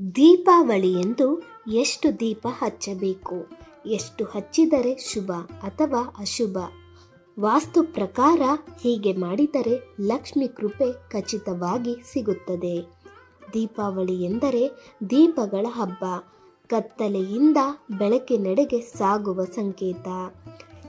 ದೀಪಾವಳಿಯಂದು ಎಷ್ಟು ದೀಪ ಹಚ್ಚಬೇಕು? ಎಷ್ಟು ಹಚ್ಚಿದರೆ ಶುಭ ಅಥವಾ ಅಶುಭ? ವಾಸ್ತು ಪ್ರಕಾರ ಹೀಗೆ ಮಾಡಿದರೆ ಲಕ್ಷ್ಮಿ ಕೃಪೆ ಖಚಿತವಾಗಿ ಸಿಗುತ್ತದೆ. ದೀಪಾವಳಿ ಎಂದರೆ ದೀಪಗಳ ಹಬ್ಬ, ಕತ್ತಲೆಯಿಂದ ಬೆಳಕಿನೆಡೆಗೆ ಸಾಗುವ ಸಂಕೇತ.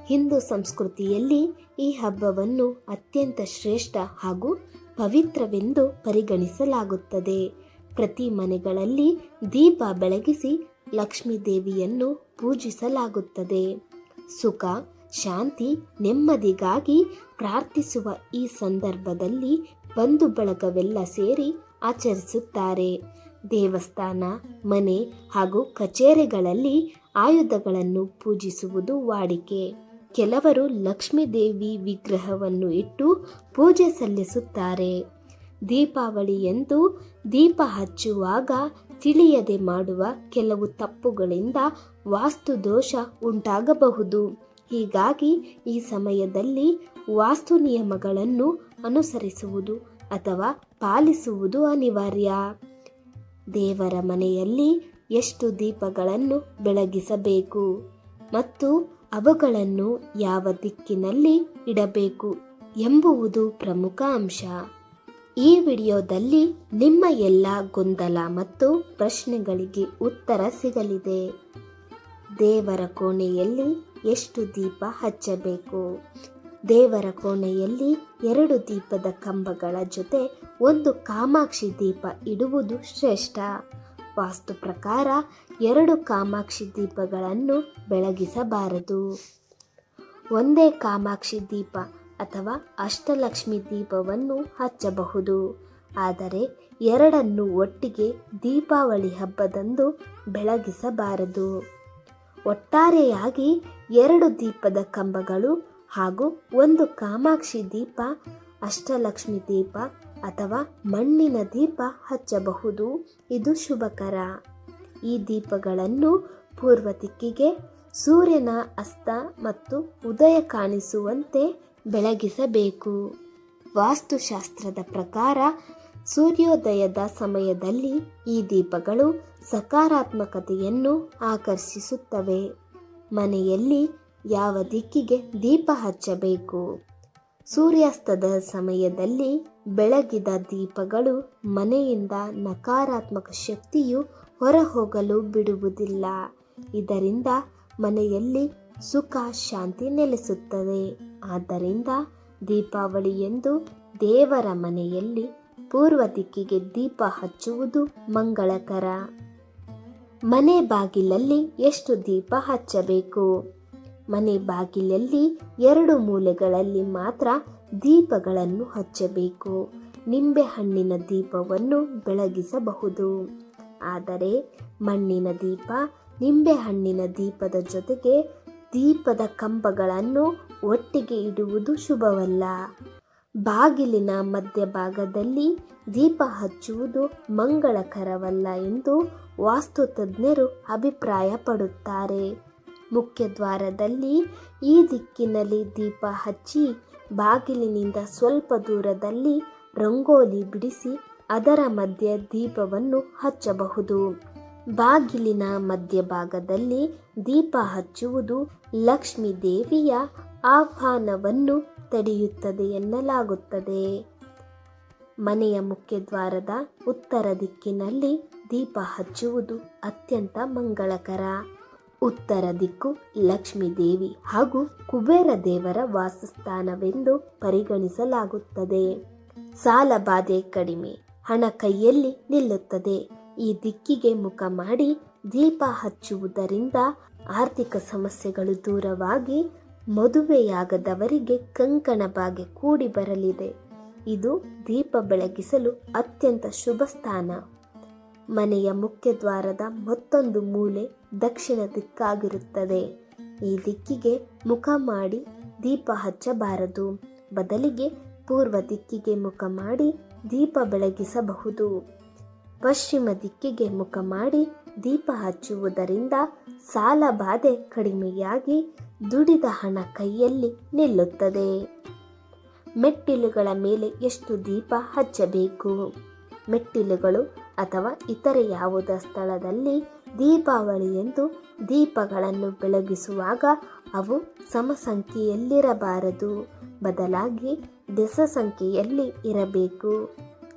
ಹಿಂದೂ ಸಂಸ್ಕೃತಿಯಲ್ಲಿ ಈ ಹಬ್ಬವನ್ನು ಅತ್ಯಂತ ಶ್ರೇಷ್ಠ ಹಾಗೂ ಪವಿತ್ರವೆಂದು ಪರಿಗಣಿಸಲಾಗುತ್ತದೆ. ಪ್ರತಿ ಮನೆಗಳಲ್ಲಿ ದೀಪ ಬೆಳಗಿಸಿ ಲಕ್ಷ್ಮೀ ದೇವಿಯನ್ನು ಪೂಜಿಸಲಾಗುತ್ತದೆ. ಸುಖ, ಶಾಂತಿ, ನೆಮ್ಮದಿಗಾಗಿ ಪ್ರಾರ್ಥಿಸುವ ಈ ಸಂದರ್ಭದಲ್ಲಿ ಬಂಧು ಬಳಗವೆಲ್ಲ ಸೇರಿ ಆಚರಿಸುತ್ತಾರೆ. ದೇವಸ್ಥಾನ, ಮನೆ ಹಾಗೂ ಕಚೇರಿಗಳಲ್ಲಿ ಆಯುಧಗಳನ್ನು ಪೂಜಿಸುವುದು ವಾಡಿಕೆ. ಕೆಲವರು ಲಕ್ಷ್ಮೀ ದೇವಿ ವಿಗ್ರಹವನ್ನು ಇಟ್ಟು ಪೂಜೆ ಸಲ್ಲಿಸುತ್ತಾರೆ. ದೀಪಾವಳಿಯಂದು ದೀಪ ಹಚ್ಚುವಾಗ ತಿಳಿಯದೆ ಮಾಡುವ ಕೆಲವು ತಪ್ಪುಗಳಿಂದ ವಾಸ್ತು ದೋಷ ಉಂಟಾಗಬಹುದು. ಹೀಗಾಗಿ ಈ ಸಮಯದಲ್ಲಿ ವಾಸ್ತು ನಿಯಮಗಳನ್ನು ಅನುಸರಿಸುವುದು ಅಥವಾ ಪಾಲಿಸುವುದು ಅನಿವಾರ್ಯ. ದೇವರ ಮನೆಯಲ್ಲಿ ಎಷ್ಟು ದೀಪಗಳನ್ನು ಬೆಳಗಿಸಬೇಕು ಮತ್ತು ಅವುಗಳನ್ನು ಯಾವ ದಿಕ್ಕಿನಲ್ಲಿ ಇಡಬೇಕು ಎಂಬುವುದು ಪ್ರಮುಖ ಅಂಶ. ಈ ವಿಡಿಯೋದಲ್ಲಿ ನಿಮ್ಮ ಎಲ್ಲ ಗೊಂದಲ ಮತ್ತು ಪ್ರಶ್ನೆಗಳಿಗೆ ಉತ್ತರ ಸಿಗಲಿದೆ. ದೇವರ ಕೋಣೆಯಲ್ಲಿ ಎಷ್ಟು ದೀಪ ಹಚ್ಚಬೇಕು? ದೇವರ ಕೋಣೆಯಲ್ಲಿ ಎರಡು ದೀಪದ ಕಂಬಗಳ ಜೊತೆ ಒಂದು ಕಾಮಾಕ್ಷಿ ದೀಪ ಇಡುವುದು ಶ್ರೇಷ್ಠ. ವಾಸ್ತು ಪ್ರಕಾರ ಎರಡು ಕಾಮಾಕ್ಷಿ ದೀಪಗಳನ್ನು ಬೆಳಗಿಸಬಾರದು. ಒಂದೇ ಕಾಮಾಕ್ಷಿ ದೀಪ ಅಥವಾ ಅಷ್ಟಲಕ್ಷ್ಮಿ ದೀಪವನ್ನು ಹಚ್ಚಬಹುದು. ಆದರೆ ಎರಡನ್ನು ಒಟ್ಟಿಗೆ ದೀಪಾವಳಿ ಹಬ್ಬದಂದು ಬೆಳಗಿಸಬಾರದು. ಒಟ್ಟಾರೆಯಾಗಿ ಎರಡು ದೀಪದ ಕಂಬಗಳು ಹಾಗೂ ಒಂದು ಕಾಮಾಕ್ಷಿ ದೀಪ, ಅಷ್ಟಲಕ್ಷ್ಮಿ ದೀಪ ಅಥವಾ ಮಣ್ಣಿನ ದೀಪ ಹಚ್ಚಬಹುದು. ಇದು ಶುಭಕರ. ಈ ದೀಪಗಳನ್ನು ಪೂರ್ವ ದಿಕ್ಕಿಗೆ ಸೂರ್ಯನ ಅಸ್ತ ಮತ್ತು ಉದಯ ಕಾಣಿಸುವಂತೆ ಬೆಳಗಿಸಬೇಕು. ವಾಸ್ತುಶಾಸ್ತ್ರದ ಪ್ರಕಾರ ಸೂರ್ಯೋದಯದ ಸಮಯದಲ್ಲಿ ಈ ದೀಪಗಳು ಸಕಾರಾತ್ಮಕತೆಯನ್ನು ಆಕರ್ಷಿಸುತ್ತವೆ. ಮನೆಯಲ್ಲಿ ಯಾವ ದಿಕ್ಕಿಗೆ ದೀಪ ಹಚ್ಚಬೇಕು? ಸೂರ್ಯಾಸ್ತದ ಸಮಯದಲ್ಲಿ ಬೆಳಗಿದ ದೀಪಗಳು ಮನೆಯಿಂದ ನಕಾರಾತ್ಮಕ ಶಕ್ತಿಯು ಹೊರಹೋಗಲು ಬಿಡುವುದಿಲ್ಲ. ಇದರಿಂದ ಮನೆಯಲ್ಲಿ ಸುಖ, ಶಾಂತಿ ನೆಲೆಸುತ್ತದೆ. ಆದ್ದರಿಂದ ದೀಪಾವಳಿಯಂದು ದೇವರ ಮನೆಯಲ್ಲಿ ಪೂರ್ವ ದಿಕ್ಕಿಗೆ ದೀಪ ಹಚ್ಚುವುದು ಮಂಗಳಕರ. ಮನೆ ಬಾಗಿಲಲ್ಲಿ ಎಷ್ಟು ದೀಪ ಹಚ್ಚಬೇಕು? ಮನೆ ಬಾಗಿಲಲ್ಲಿ ಎರಡು ಮೂಲೆಗಳಲ್ಲಿ ಮಾತ್ರ ದೀಪಗಳನ್ನು ಹಚ್ಚಬೇಕು. ನಿಂಬೆಹಣ್ಣಿನ ದೀಪವನ್ನು ಬೆಳಗಿಸಬಹುದು. ಆದರೆ ಮಣ್ಣಿನ ದೀಪ ನಿಂಬೆಹಣ್ಣಿನ ದೀಪದ ಜೊತೆಗೆ ದೀಪದ ಕಂಬಗಳನ್ನು ಒಟ್ಟಿಗೆ ಇಡುವುದು ಶುಭವಲ್ಲ. ಬಾಗಿಲಿನ ಮಧ್ಯಭಾಗದಲ್ಲಿ ದೀಪ ಹಚ್ಚುವುದು ಮಂಗಳಕರವಲ್ಲ ಎಂದು ವಾಸ್ತು ತಜ್ಞರು ಅಭಿಪ್ರಾಯಪಡುತ್ತಾರೆ. ಮುಖ್ಯ ದ್ವಾರದಲ್ಲಿ ಈ ದಿಕ್ಕಿನಲ್ಲಿ ದೀಪ ಹಚ್ಚಿ ಬಾಗಿಲಿನಿಂದ ಸ್ವಲ್ಪ ದೂರದಲ್ಲಿ ರಂಗೋಲಿ ಬಿಡಿಸಿ ಅದರ ಮಧ್ಯೆ ದೀಪವನ್ನು ಹಚ್ಚಬಹುದು. ಬಾಗಿಲಿನ ಮಧ್ಯಭಾಗದಲ್ಲಿ ದೀಪ ಹಚ್ಚುವುದು ಲಕ್ಷ್ಮೀ ದೇವಿಯ ಆಹ್ವಾನವನ್ನು ತಡೆಯುತ್ತದೆ ಎನ್ನಲಾಗುತ್ತದೆ. ಮನೆಯ ಮುಖ್ಯ ದ್ವಾರದ ಉತ್ತರ ದಿಕ್ಕಿನಲ್ಲಿ ದೀಪ ಹಚ್ಚುವುದು ಅತ್ಯಂತ ಮಂಗಳಕರ. ಉತ್ತರ ದಿಕ್ಕು ಲಕ್ಷ್ಮೀ ದೇವಿ ಹಾಗೂ ಕುಬೇರ ದೇವರ ವಾಸಸ್ಥಾನವೆಂದು ಪರಿಗಣಿಸಲಾಗುತ್ತದೆ. ಸಾಲ ಬಾಧೆ ಕಡಿಮೆ, ಹಣ ಕೈಯಲ್ಲಿ ನಿಲ್ಲುತ್ತದೆ. ಈ ದಿಕ್ಕಿಗೆ ಮುಖ ಮಾಡಿ ದೀಪ ಹಚ್ಚುವುದರಿಂದ ಆರ್ಥಿಕ ಸಮಸ್ಯೆಗಳು ದೂರವಾಗಿ ಮದುವೆಯಾಗದವರಿಗೆ ಕಂಕಣ ಭಾಗ್ಯ ಕೂಡಿ ಬರಲಿದೆ. ಇದು ದೀಪ ಬೆಳಗಿಸಲು ಅತ್ಯಂತ ಶುಭ ಸ್ಥಾನ. ಮನೆಯ ಮುಖ್ಯ ದ್ವಾರದ ಮತ್ತೊಂದು ಮೂಲೆ ದಕ್ಷಿಣ ದಿಕ್ಕಾಗಿರುತ್ತದೆ. ಈ ದಿಕ್ಕಿಗೆ ಮುಖ ಮಾಡಿ ದೀಪ ಹಚ್ಚಬಾರದು. ಬದಲಿಗೆ ಪೂರ್ವ ದಿಕ್ಕಿಗೆ ಮುಖ ಮಾಡಿ ದೀಪ ಬೆಳಗಿಸಬಹುದು. ಪಶ್ಚಿಮ ದಿಕ್ಕಿಗೆ ಮುಖ ಮಾಡಿ ದೀಪ ಹಚ್ಚುವುದರಿಂದ ಸಾಲ ಬಾಧೆ ಕಡಿಮೆಯಾಗಿ ದುಡಿದ ಹಣ ಕೈಯಲ್ಲಿ ನಿಲ್ಲುತ್ತದೆ. ಮೆಟ್ಟಿಲುಗಳ ಮೇಲೆ ಎಷ್ಟು ದೀಪ ಹಚ್ಚಬೇಕು? ಮೆಟ್ಟಿಲುಗಳು ಅಥವಾ ಇತರೆ ಯಾವುದ ಸ್ಥಳದಲ್ಲಿ ದೀಪಾವಳಿಯಂದು ದೀಪಗಳನ್ನು ಬೆಳಗಿಸುವಾಗ ಅವು ಸಮಸಂಖ್ಯೆಯಲ್ಲಿರಬಾರದು. ಬದಲಾಗಿ ಬೆಸ ಸಂಖ್ಯೆಯಲ್ಲಿ ಇರಬೇಕು.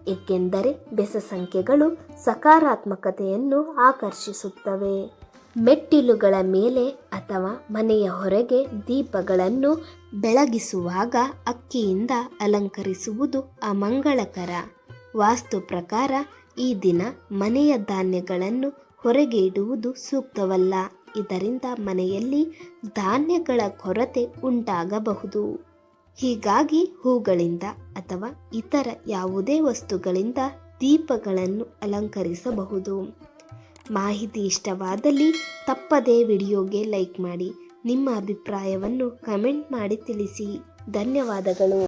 ಏಕೆಂದರೆ ಬೆಸ ಸಂಖ್ಯೆಗಳು ಸಕಾರಾತ್ಮಕತೆಯನ್ನು ಆಕರ್ಷಿಸುತ್ತವೆ. ಮೆಟ್ಟಿಲುಗಳ ಮೇಲೆ ಅಥವಾ ಮನೆಯ ಹೊರಗೆ ದೀಪಗಳನ್ನು ಬೆಳಗಿಸುವಾಗ ಅಕ್ಕಿಯಿಂದ ಅಲಂಕರಿಸುವುದು ಅಮಂಗಳಕರ. ವಾಸ್ತು ಪ್ರಕಾರ ಈ ದಿನ ಮನೆಯ ಧಾನ್ಯಗಳನ್ನು ಹೊರಗೆ ಇಡುವುದು ಸೂಕ್ತವಲ್ಲ. ಇದರಿಂದ ಮನೆಯಲ್ಲಿ ಧಾನ್ಯಗಳ ಕೊರತೆ ಉಂಟಾಗಬಹುದು. ಹೀಗಾಗಿ ಹೂಗಳಿಂದ ಅಥವಾ ಇತರ ಯಾವುದೇ ವಸ್ತುಗಳಿಂದ ದೀಪಗಳನ್ನು ಅಲಂಕರಿಸಬಹುದು. ಮಾಹಿತಿ ಇಷ್ಟವಾದಲ್ಲಿ ತಪ್ಪದೇ ವಿಡಿಯೋಗೆ ಲೈಕ್ ಮಾಡಿ, ನಿಮ್ಮ ಅಭಿಪ್ರಾಯವನ್ನು ಕಮೆಂಟ್ ಮಾಡಿ ತಿಳಿಸಿ. ಧನ್ಯವಾದಗಳು.